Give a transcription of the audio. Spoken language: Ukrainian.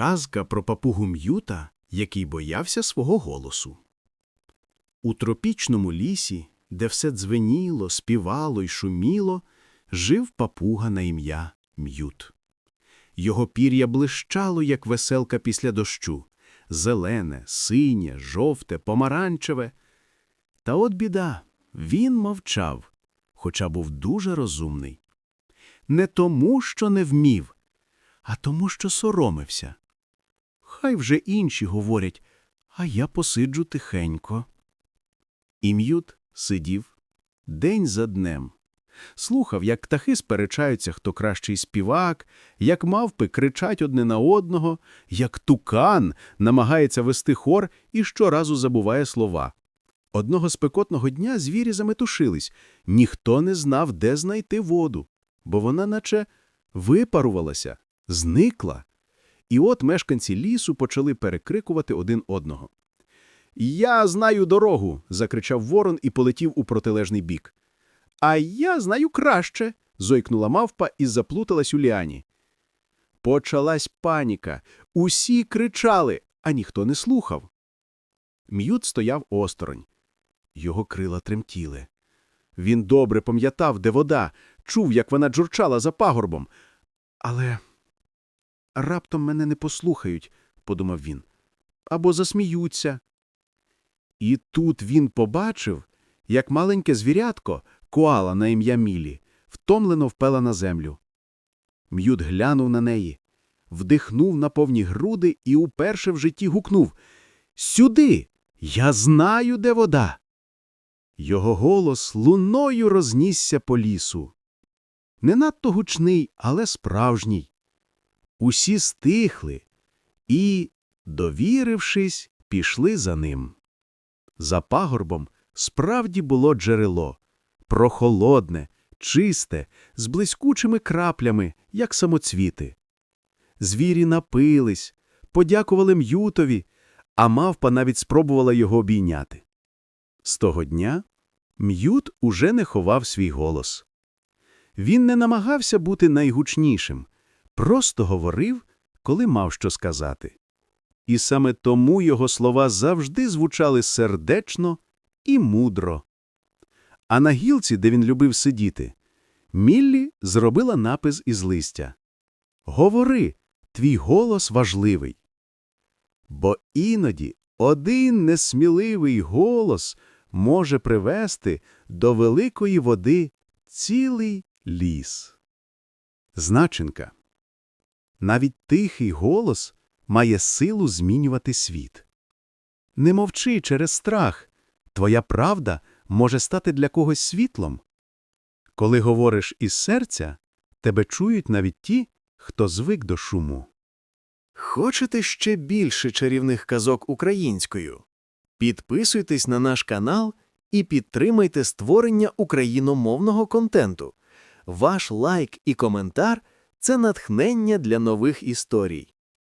Казка про папугу М'юта, який боявся свого голосу. У тропічному лісі, де все дзвеніло, співало й шуміло, жив папуга на ім'я М'ют. Його пір'я блищало, як веселка після дощу, зелене, синє, жовте, помаранчеве. Та от біда, він мовчав, хоча був дуже розумний. Не тому, що не вмів, а тому, що соромився. Хай вже інші говорять, а я посиджу тихенько. І М'ют сидів день за днем. Слухав, як птахи сперечаються, хто кращий співак, як мавпи кричать одне на одного, як тукан намагається вести хор і щоразу забуває слова. Одного спекотного дня звірі заметушились, ніхто не знав, де знайти воду, бо вона наче випарувалася, зникла. І от мешканці лісу почали перекрикувати один одного. Я знаю дорогу. закричав ворон і полетів у протилежний бік. А я знаю краще. зойкнула мавпа і заплуталась у ліані. Почалась паніка. Усі кричали, а ніхто не слухав. М'ют стояв осторонь. Його крила тремтіли. Він добре пам'ятав, де вода, чув, як вона джурчала за пагорбом. Але раптом мене не послухають, подумав він, або засміються. І тут він побачив, як маленьке звірятко, коала на ім'я Мілі, втомлено впела на землю. М'ют глянув на неї, вдихнув на повні груди і уперше в житті гукнув Сюди! Я знаю, де вода. Його голос луною рознісся по лісу. Не надто гучний, але справжній. Усі стихли і, довірившись, пішли за ним. За пагорбом справді було джерело, прохолодне, чисте, з блискучими краплями, як самоцвіти. Звірі напились, подякували м'ютові, а мавпа навіть спробувала його обійняти. З того дня м'ют уже не ховав свій голос. Він не намагався бути найгучнішим, просто говорив, коли мав що сказати. І саме тому його слова завжди звучали сердечно і мудро. А на гілці, де він любив сидіти, Міллі зробила напис із листя Говори, твій голос важливий. Бо іноді один несміливий голос може привести до великої води цілий ліс. Значенка. Навіть тихий голос має силу змінювати світ. Не мовчи через страх. Твоя правда може стати для когось світлом. Коли говориш із серця, тебе чують навіть ті, хто звик до шуму. Хочете ще більше чарівних казок українською? Підписуйтесь на наш канал і підтримайте створення україномовного контенту. Ваш лайк і коментар це натхнення для нових історій.